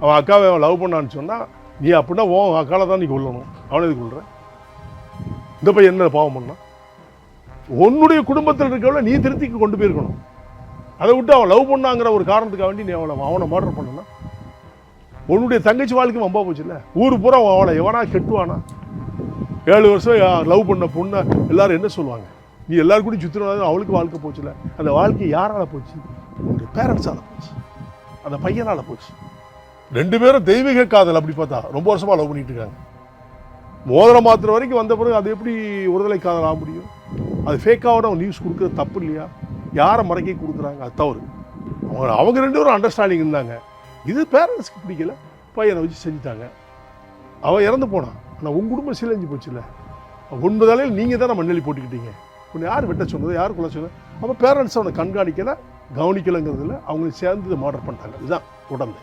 அவன் அக்காவை அவன் லவ் பண்ணான்னு சொன்னால் நீ அப்படின்னா ஓ அக்காவை தான் நீ கொல்லணும். அவனை இது கொள்ற இந்த பையன் என்ன பாவம் பண்ணான்? உன்னுடைய குடும்பத்தில் இருக்கவள நீ திருத்திக்கு கொண்டு போயிருக்கணும். அதை விட்டு அவன் லவ் பண்ணாங்கிற ஒரு காரணத்துக்காக வேண்டி நீ அவளை அவனை மர்டர் பண்ணனா? உன்னுடைய தங்கச்சி வாழ்க்கை வம்பா போச்சுல்ல? ஊர் பூரா அவளை எவனா கெட்டுவானா? ஏழு வருஷம் லவ் பண்ண பொண்ணை எல்லாரும் என்ன சொல்லுவாங்க? நீ எல்லாரும் கூட சுற்றினா அவளுக்கு வாழ்க்கை போச்சுல அந்த வாழ்க்கை யாரால போச்சு? உன்னுடைய பேரண்ட்ஸால போச்சு. அந்த பையனால போச்சு. ரெண்டு பேரும் தெய்வீக காதல் அப்படி பார்த்தா ரொம்ப வருஷமாக லவ் பண்ணிட்டு இருக்காங்க. மோதிரம் மாத்திர வரைக்கும் வந்த பிறகு அது எப்படி ஒருதலை காதல் ஆக முடியும்? அது ஃபேக்காவோட நியூஸ் கொடுக்குறது தப்பு இல்லையா? யாரை மறைக்க கொடுக்குறாங்க? அது தவறு. அவங்க அவங்க ரெண்டு பேரும் அண்டர்ஸ்டாண்டிங் இருந்தாங்க. இது பேரண்ட்ஸ்க்கு பிடிக்கல. பையனை வச்சு செஞ்சுட்டாங்க. அவன் இறந்து போனான் ஆனால் உங்கள் குடும்பம் சீலஞ்சு போச்சுல்ல. ஒன்பது அலையில் நீங்கள் தானே மண்ணெளி போட்டுக்கிட்டீங்க. உன்னை யார் வெட்ட சொன்னது? யார் கொலை சொன்னது? அப்போ பேரண்ட்ஸ் அவனை கண்காணிக்கலை கவனிக்கலைங்கிறதுல அவங்க சேர்ந்து மாடர் பண்ணிட்டாங்க. இதுதான் உடம்பு.